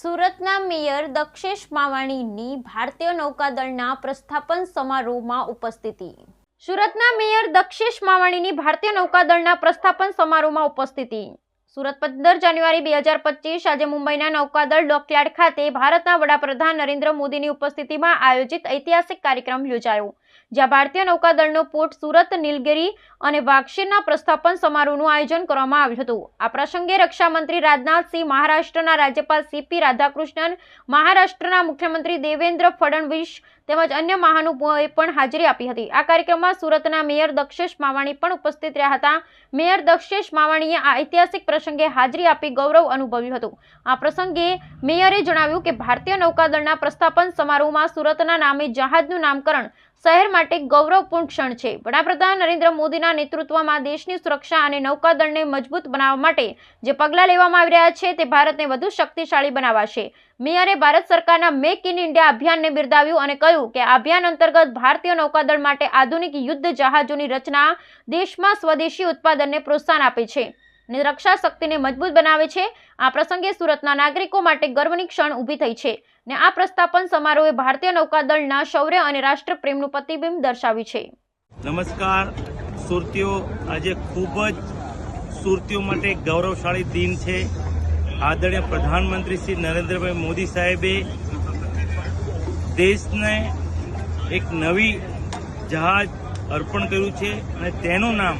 સુરતના મેયર દક્ષેશ માવાણીની ભારતીય નૌકાદળના પ્રસ્થાપન સમારોહમાં ઉપસ્થિતિ. સુરતના મેયર દક્ષેશ માવાણીની ભારતીય નૌકાદળના પ્રસ્થાપન સમારોહમાં ઉપસ્થિતિ. સુરત પંદર જાન્યુઆરી બે હજાર પચીસ આજે મુંબઈના નૌકાદળ ડોકયાર્ડ ખાતે ભારતના વડાપ્રધાન નરેન્દ્ર મોદીની ઉપસ્થિતિમાં આયોજિત ઐતિહાસિક કાર્યક્રમ યોજાયો. જ્યાં ભારતીય નૌકાદળનો પોર્ટ સુરત, નીલગિરી અને વાક્ષીરના પ્રસ્થાપન સમારોહનું આયોજન કરવામાં આવ્યું હતું. આ પ્રસંગે રક્ષામંત્રી રાજનાથસિંહ મહારાષ્ટ્રના રાજ્યપાલ સીપી રાધાકૃષ્ણન, મહારાષ્ટ્રના મુખ્યમંત્રી દેવેન્દ્ર ફડણવીસ તેમજ અન્ય મહાનુભાવોએ પણ હાજરી આપી હતી. આ કાર્યક્રમમાં સુરતના મેયર દક્ષેશ માવાણી પણ ઉપસ્થિત રહ્યા હતા. મેયર દક્ષેશ માવાણીએ આ ઐતિહાસિક પ્રસંગે હાજરી આપી ગૌરવ અનુભવ્યું હતું. આ પ્રસંગે મેયરે જણાવ્યું કે ભારતીય નૌકાદળના પ્રસ્થાપન સમારોહમાં સુરતના નામે જહાજનું નામકરણ શહેર માટે ગૌરવપૂર્ણ ક્ષણ છે. વડાપ્રધાન નરેન્દ્ર મોદીના નેતૃત્વમાં દેશની સુરક્ષા અને નૌકાદળને મજબૂત બનાવવા માટે જે પગલાં લેવામાં આવી રહ્યા છે તે ભારતને વધુ શક્તિશાળી બનાવાશે. મેયરે ભારત સરકારના મેક ઇન ઇન્ડિયા અભિયાનને બિરદાવ્યું અને કહ્યું કે આ અભિયાન અંતર્ગત ભારતીય નૌકાદળ માટે આધુનિક યુદ્ધ જહાજોની રચના દેશમાં સ્વદેશી ઉત્પાદનને પ્રોત્સાહન આપે છે. અને રક્ષા શક્તિને મજબૂત બનાવે છે. આ પ્રસંગે સુરતના નાગરિકો માટે ગર્વની ક્ષણ ઊભી થઈ છે ને આ પ્રસ્થાપન સમારોહે ભારતીય નૌકાદળના શૌર્ય અને રાષ્ટ્રપ્રેમનું પ્રતિબિંબ દર્શાવ્યું છે. નમસ્કાર. સુરતીઓ, આજે ખૂબ જ સુરતીઓ માટે ગૌરવશાળી દિન છે. આદરણીય પ્રધાનમંત્રી શ્રી નરેન્દ્રભાઈ મોદી સાહેબે દેશને એક નવી જહાજ અર્પણ કર્યું છે અને તેનું નામ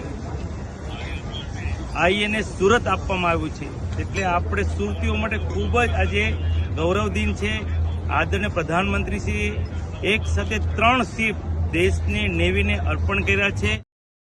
આઈએનએસ સુરત આપવામાં આવ્યું છે. એટલે આપણે સુરતીઓ માટે ખૂબ જ આજે ગૌરવ દિન છે. આદરણીય પ્રધાનમંત્રી શ્રી એક સાથે ત્રણ શિપ દેશની નેવીને અર્પણ કર્યા છે.